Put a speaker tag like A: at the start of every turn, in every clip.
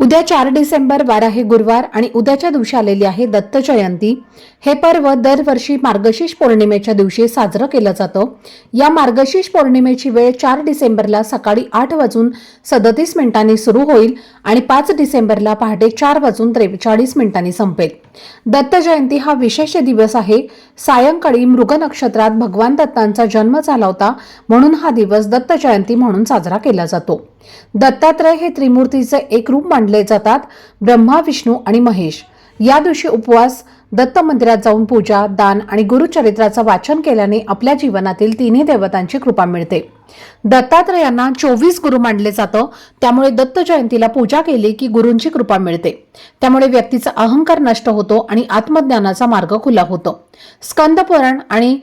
A: उद्या चार डिसेंबर वार आहे गुरुवार आणि उद्याच्या दिवशी आलेली आहे दत्त जयंती. हे पर्व दरवर्षी मार्गशीर्ष पौर्णिमेच्या दिवशी साजरं केलं जातं. या मार्गशीर्ष पौर्णिमेची वेळ चार डिसेंबरला सकाळी आठ वाजून सदतीस मिनिटांनी सुरू होईल आणि पाच डिसेंबरला पहाटे चार वाजून त्रेचाळीस मिनिटांनी संपेल. दत्त जयंती हा विशेष दिवस आहे. सायंकाळी मृग नक्षत्रात भगवान दत्तांचा जन्म झाला होता म्हणून हा दिवस दत्त जयंती म्हणून साजरा केला जातो. दत्तात्रय हे त्रिमूर्तीचे एक रूप मानले जातात ब्रह्मा विष्णू आणि महेश. या दिवशी उपवास दत्त मंदिरात जाऊन पूजा दान आणि गुरुचरित्राचं वाचन केल्याने आपल्या जीवनातील तिन्ही देवतांची कृपा मिळते. दत्तात्रयांना चोवीस गुरु मानले जातं त्यामुळे दत्त जयंतीला पूजा केली की गुरूंची कृपा मिळते. त्यामुळे व्यक्तीचा अहंकार नष्ट होतो आणि आत्मज्ञानाचा मार्ग खुला होतो. स्कंदपुराण आणि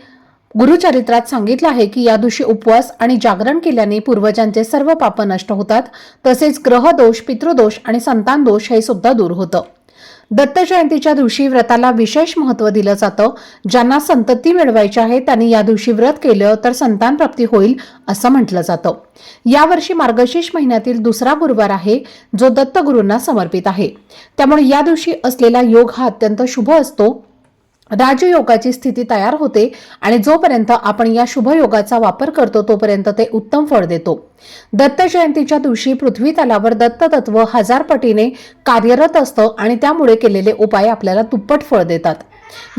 A: गुरुचरित्रात सांगितलं आहे की या दिवशी उपवास आणि जागरण केल्याने पूर्वजांचे सर्व पाप नष्ट होतात. तसेच ग्रहदोष पितृदोष आणि संतान दोष हे सुद्धा दूर होतं. दत्त जयंतीच्या दिवशी व्रताला विशेष महत्त्व दिलं जातं. ज्यांना संतती मिळवायची आहे त्यांनी या दिवशी व्रत केलं तर संतान प्राप्ती होईल असं म्हटलं जातं. यावर्षी मार्गशीर्ष महिन्यातील दुसरा गुरुवार आहे जो दत्तगुरूंना समर्पित आहे. त्यामुळे या दिवशी असलेला योग हा अत्यंत शुभ असतो. राजयोगाची स्थिती तयार होते आणि जोपर्यंत आपण या शुभयोगाचा वापर करतो तोपर्यंत ते उत्तम फळ देतो. दत्त जयंतीच्या दिवशी पृथ्वी तलावर दत्त तत्व हजार पटीने कार्यरत असतं आणि त्यामुळे केलेले उपाय आपल्याला दुप्पट फळ देतात.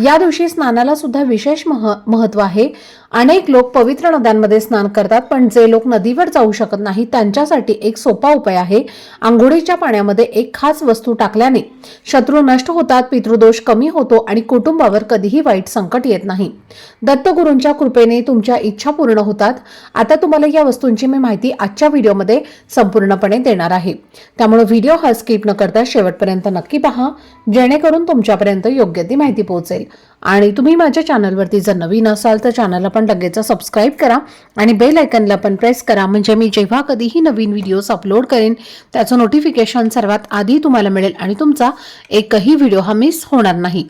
A: या दिवशी स्नानाला सुद्धा विशेष मह महत्त्व आहे. अनेक लोक पवित्र नद्यांमध्ये स्नान करतात पण जे लोक नदीवर जाऊ शकत नाही त्यांच्यासाठी एक सोपा उपाय आहे. आंघोळीच्या पाण्यामध्ये एक खास वस्तू टाकल्याने शत्रू नष्ट होतात पितृदोष कमी होतो आणि कुटुंबावर कधीही वाईट संकट येत नाही. दत्तगुरूंच्या कृपेने तुमच्या इच्छा पूर्ण होतात. आता तुम्हाला या वस्तूंची मी माहिती आजच्या व्हिडिओमध्ये संपूर्णपणे देणार आहे. त्यामुळे व्हिडिओ हा स्किप न करता शेवटपर्यंत नक्की पहा. जेणेकरून तुमच्यापर्यंत योग्य ती माहिती पोहोचेल. आणि तुम्ही माझ्या चॅनलवरती जर नवीन असाल तर चॅनलला पण लगेच सबस्क्राईब करा आणि बेल आयकनला पण प्रेस करा. म्हणजे मी जेव्हा कधीही नवीन व्हिडिओज अपलोड करेन त्याचं नोटिफिकेशन सर्वात आधी तुम्हाला मिळेल आणि तुमचा एकही व्हिडिओ हा मिस होणार नाही.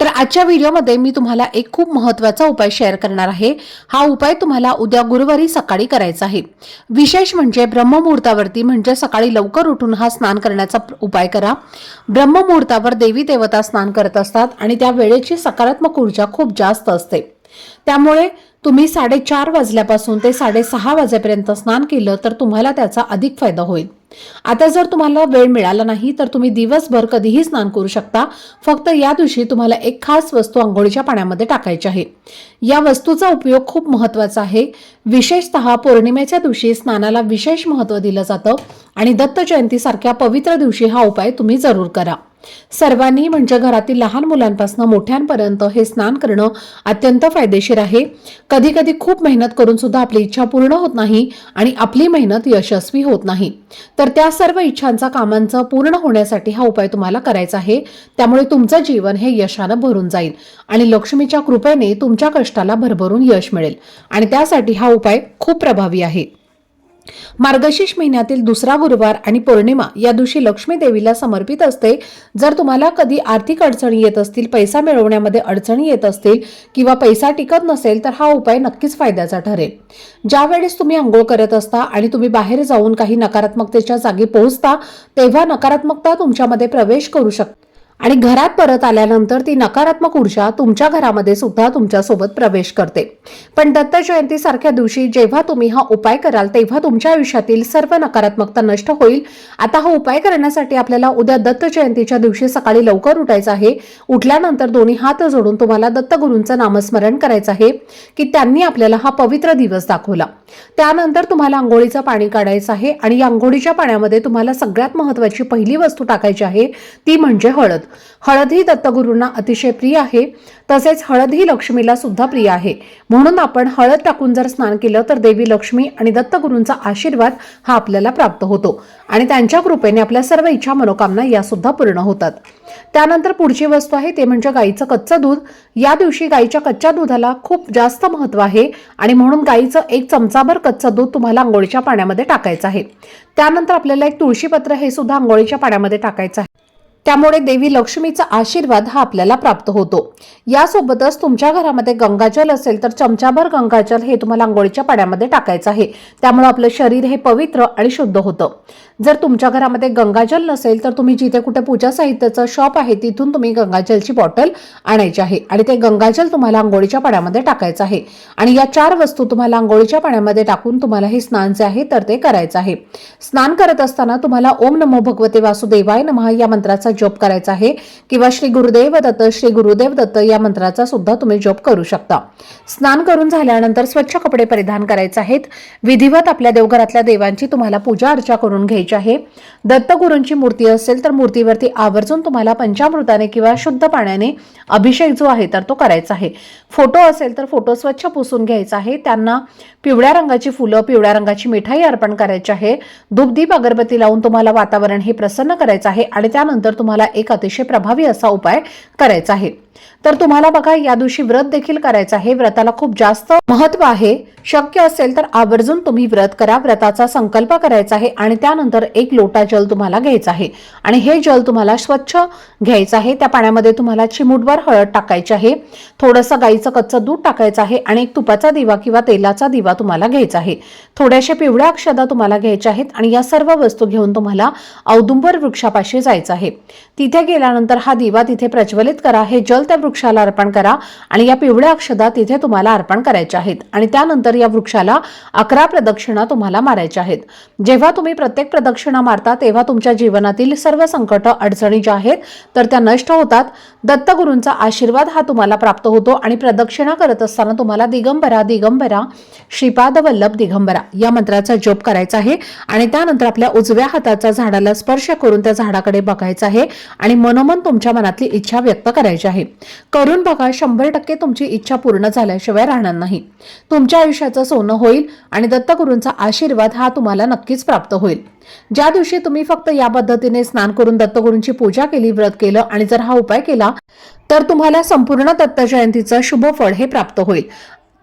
A: तर आजच्या व्हिडिओमध्ये मी तुम्हाला एक खूप महत्त्वाचा उपाय शेअर करणार आहे. हा उपाय तुम्हाला उद्या गुरुवारी सकाळी करायचा आहे. विशेष म्हणजे ब्रह्ममुहूर्तावरती म्हणजे सकाळी लवकर उठून हा स्नान करण्याचा उपाय करा. ब्रह्ममुहूर्तावर देवी देवता स्नान करत असतात आणि त्या वेळेची सकारात्मक ऊर्जा खूप जास्त असते. त्यामुळे तुम्ही साडेचार वाजल्यापासून ते साडेसहा वाजेपर्यंत स्नान केलं तर तुम्हाला त्याचा अधिक फायदा होईल. आता जर तुम्हाला वेळ मिळाला नाही तर तुम्ही दिवसभर कधीही स्नान करू शकता. फक्त या दिवशी तुम्हाला एक खास वस्तू आंघोळीच्या पाण्यामध्ये टाकायची आहे. या वस्तूचा उपयोग खूप महत्त्वाचा आहे. विशेषतः पौर्णिमेच्या दिवशी स्नानाला विशेष महत्त्व दिलं जातं आणि दत्त जयंतीसारख्या पवित्र दिवशी हा उपाय तुम्ही जरूर करा. सर्वांनी म्हणजे घरातील लहान मुलांपासून मोठ्यांपर्यंत हे स्नान करणं अत्यंत फायदेशीर आहे. कधी कधी खूप मेहनत करून सुद्धा आपली इच्छा पूर्ण होत नाही आणि आपली मेहनत यशस्वी होत नाही. तर त्या सर्व इच्छांचा कामांचं पूर्ण होण्यासाठी हा उपाय तुम्हाला करायचा आहे. त्यामुळे तुमचं जीवन हे यशानं भरून जाईल आणि लक्ष्मीच्या कृपेने तुमच्या कष्टाला भरभरून यश मिळेल. आणि त्यासाठी हा उपाय खूप प्रभावी आहे. मार्गशीर्ष महिन्यातील दुसरा गुरुवार आणि पौर्णिमा या दिवशी लक्ष्मी देवीला समर्पित असते. जर तुम्हाला कधी आर्थिक अडचणी येत असतील पैसा मिळवण्यामध्ये अडचणी येत असतील किंवा पैसा टिकत नसेल तर हा उपाय नक्कीच फायद्याचा ठरेल. ज्यावेळेस तुम्ही आंघोळ करत असता आणि तुम्ही बाहेर जाऊन काही नकारात्मकतेच्या जागी पोहोचता तेव्हा नकारात्मकता तुमच्यामध्ये प्रवेश करू शकता. आणि घरात परत आल्यानंतर ती नकारात्मक ऊर्जा तुमच्या घरामध्ये सुद्धा तुमच्यासोबत प्रवेश करते. पण दत्त जयंती सारख्या दिवशी जेव्हा तुम्ही हा उपाय कराल तेव्हा तुमच्या आयुष्यातील सर्व नकारात्मकता नष्ट होईल. आता हा उपाय करण्यासाठी आपल्याला उद्या दत्त जयंतीच्या दिवशी सकाळी लवकर उठायचं आहे. उठल्यानंतर दोन्ही हात जोडून तुम्हाला दत्तगुरूंचं नामस्मरण करायचं आहे की त्यांनी आपल्याला हा पवित्र दिवस दाखवला. त्यानंतर तुम्हाला आंघोळीचं पाणी काढायचं आहे आणि या आंघोळीच्या पाण्यामध्ये तुम्हाला सगळ्यात महत्वाची पहिली वस्तू टाकायची आहे ती म्हणजे हळद.
B: हळद हळदी दत्तगुरूंना अतिशय प्रिय आहे. तसेच हळद ही लक्ष्मीला सुद्धा प्रिय आहे. म्हणून आपण हळद टाकून जर स्नान केलं तर देवी लक्ष्मी आणि दत्तगुरूंचा आशीर्वाद हा आपल्याला प्राप्त होतो. आणि त्यांच्या कृपेने आपल्या सर्व इच्छा मनोकामना या सुद्धा पूर्ण होतात. त्यानंतर पुढची वस्तू आहे ते म्हणजे गाईचं कच्चं दूध. या दिवशी गाईच्या कच्च्या दुधाला खूप जास्त महत्त्व आहे आणि म्हणून गाईचं एक चमचाभर कच्चं दूध तुम्हाला आंघोळीच्या पाण्यामध्ये टाकायचं आहे. त्यानंतर आपल्याला एक तुळशीपत्र हे सुद्धा आंघोळीच्या पाण्यामध्ये टाकायचं आहे. त्यामुळे देवी लक्ष्मीचा आशीर्वाद हा आपल्याला प्राप्त होतो. यासोबतच तुमच्या घरामध्ये गंगाजल असेल तर चमचाभर गंगाजल हे तुम्हाला आंघोळीच्या पाण्यामध्ये टाकायचं आहे. त्यामुळे आपलं शरीर हे पवित्र आणि शुद्ध होतं. जर तुमच्या घरामध्ये गंगाजल नसेल तर तुम्ही जिथे कुठे पूजा साहित्याचं शॉप आहे तिथून तुम्ही गंगाजलची बॉटल आणायची आहे आणि ते गंगाजल तुम्हाला आंघोळीच्या पाण्यामध्ये टाकायचं आहे. आणि या चार वस्तू तुम्हाला आंघोळीच्या पाण्यामध्ये टाकून तुम्हाला हे स्नान जे आहे तर ते करायचं आहे. स्नान करत असताना तुम्हाला ओम नमो भगवते वासुदेवाय नमः या मंत्राचा जप करायचा आहे किंवा श्री गुरुदेव दत्त श्री गुरुदेव दत्त या मंत्राचा सुद्धा तुम्ही जप करू शकता. स्नान करून झाल्यानंतर स्वच्छ कपडे परिधान करायचे आहेत. विधिवत आपल्या देवघरातल्या देवांची तुम्हाला पूजा अर्चा करून घ्यायची आहे. दत्तगुरूंची मूर्ती असेल तर मूर्तीवरती आवर्जून तुम्हाला पंचामृताने किंवा शुद्ध पाण्याने अभिषेक जो आहे तर तो करायचा आहे. फोटो असेल तर फोटो स्वच्छ पुसून घ्यायचा आहे. त्यांना पिवळ्या रंगाची फुलं पिवळ्या रंगाची मिठाई अर्पण करायची आहे. धूपदीप अगरबत्ती लावून तुम्हाला वातावरण हे प्रसन्न करायचं आहे आणि त्यानंतर तुम्हाला एक अतिशय प्रभावी असा उपाय करायचा आहे. तर तुम्हाला बघा या दिवशी व्रत देखील करायचं आहे. व्रताला खूप जास्त महत्त्व आहे. शक्य असेल तर आवर्जून तुम्ही व्रत करा. व्रताचा संकल्प करायचा आहे आणि त्यानंतर एक लोटा जल तुम्हाला घ्यायचा आहे. आणि हे जल तुम्हाला स्वच्छ घ्यायचं आहे. त्या पाण्यामध्ये तुम्हाला चिमुटभर हळद टाकायची आहे. थोडंसं गाईचं कच्चं दूध टाकायचं आहे आणि एक तुपाचा दिवा किंवा तेलाचा दिवा तुम्हाला घ्यायचा आहे. थोड्याशा पिवळ्या अक्षदा तुम्हाला घ्यायच्या आहेत आणि या सर्व वस्तू घेऊन तुम्हाला औदुंबर वृक्षापाशी जायचं आहे. तिथे गेल्यानंतर हा दिवा तिथे प्रज्वलित करा. हे जल त्या वृक्षाला अर्पण करा आणि या पिवळ्या अक्षदा तिथे तुम्हाला अर्पण करायच्या आहेत. आणि त्यानंतर या वृक्षाला अकरा प्रदक्षिणा तुम्हाला मारायच्या आहेत. जेव्हा तुम्ही प्रत्येक प्रदक्षिणा मारता तेव्हा तुमच्या जीवनातील सर्व संकट अडचणी ज्या आहेत तर त्या नष्ट होतात. दत्तगुरूंचा आशीर्वाद हा तुम्हाला प्राप्त होतो आणि प्रदक्षिणा करत असताना तुम्हाला दिगंबरा दिगंबरा श्रीपाद वल्लभ दिगंबरा या मंत्राचा जप करायचा आहे. आणि त्यानंतर आपल्या उजव्या हाताचा झाडाला स्पर्श करून त्या झाडाकडे बघायचं आहे आणि मनोमन तुमच्या मनातली इच्छा व्यक्त करायची आहे. करून बघा शंभर टक्के तुमची इच्छा पूर्ण झाल्याशिवाय राहणार नाही. तुमच्या आयुष्याचं सोनं होईल आणि दत्तगुरूंचा आशीर्वाद हा तुम्हाला नक्कीच प्राप्त होईल. ज्या दिवशी तुम्ही फक्त या पद्धतीने स्नान करून दत्तगुरूंची पूजा केली व्रत केलं आणि जर हा उपाय केला तर तुम्हाला संपूर्ण दत्त जयंतीचं शुभ फळ हे प्राप्त होईल.